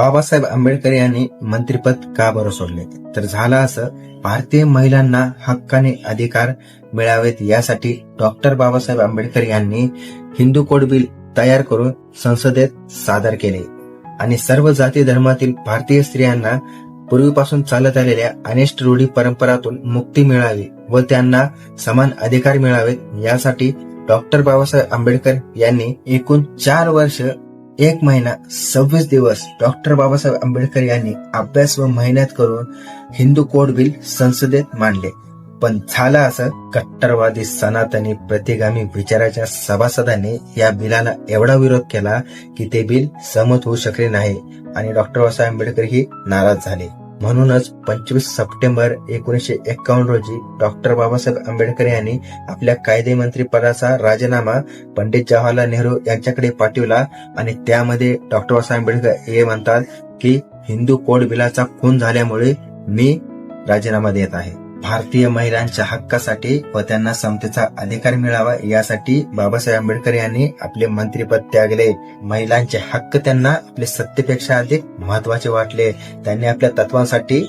बाबासाहेब आंबेडकर यांनी मंत्रिपद का बरं सोडले? तर झालं असं. भारतीय महिलांना हक्काने अधिकार मिळावेत यासाठी डॉक्टर बाबासाहेब आंबेडकर यांनी हिंदू कोड बिल तयार करून संसदेत सादर केले. आणि सर्व जाती धर्मातील भारतीय स्त्रियांना पूर्वीपासून चालत आलेल्या अनिष्ट रूढी परंपरातून मुक्ती मिळावी व त्यांना समान अधिकार मिळावेत यासाठी डॉक्टर बाबासाहेब आंबेडकर यांनी एकूण चार वर्ष एक महिना सव्वीस दिवस डॉक्टर बाबासाहेब आंबेडकर यांनी अभ्यास व मेहनत करून हिंदू कोड बिल संसदेत मांडले. पण झालं असं कट्टरवादी सनातनी प्रतिगामी विचाराच्या सभासदांनी या बिलाला एवढा विरोध केला की ते बिल सहमत होऊ शकले नाही आणि डॉक्टर बाबासाहेब आंबेडकर ही नाराज झाले. म्हणूनच पंचवीस सप्टेंबर एकोणीसशे एक्कावन्न रोजी डॉक्टर बाबासाहेब आंबेडकर यांनी आपल्या कायदे मंत्री पदाचा राजीनामा पंडित जवाहरलाल नेहरू यांच्याकडे पाठवला. आणि त्यामध्ये डॉक्टर बाबासाहेब आंबेडकर हे म्हणतात की हिंदू कोड बिलाचा खून झाल्यामुळे मी राजीनामा देत आहे. भारतीय महिलांच्या हक्कासाठी व त्यांना समतेचा अधिकार मिळावा यासाठी बाबासाहेब आंबेडकर यांनी आपले मंत्रीपद त्यागले. महिलांचे हक्क त्यांना आपले सत्तेपेक्षा अधिक महत्त्वाचे वाटले. त्यांनी आपल्या तत्वांसाठी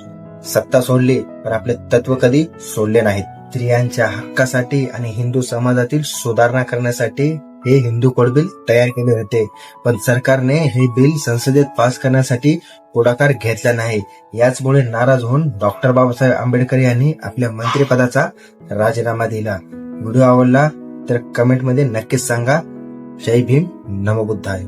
सत्ता सोडली पण आपले तत्व कधी सोडले नाहीत. स्त्रियांच्या हक्कासाठी आणि हिंदू समाजातील सुधारणा करण्यासाठी हे हिंदू कोड बिल तयार केले होते. पण सरकारने हे बिल संसदेत पास करण्यासाठी पुढाकार घेतला नाही. याचमुळे नाराज होऊन डॉक्टर बाबासाहेब आंबेडकर यांनी आपल्या मंत्रिपदाचा राजीनामा दिला. व्हिडिओ आवडला तर कमेंटमध्ये नक्कीच सांगा. जय भीम नमबुद्धाय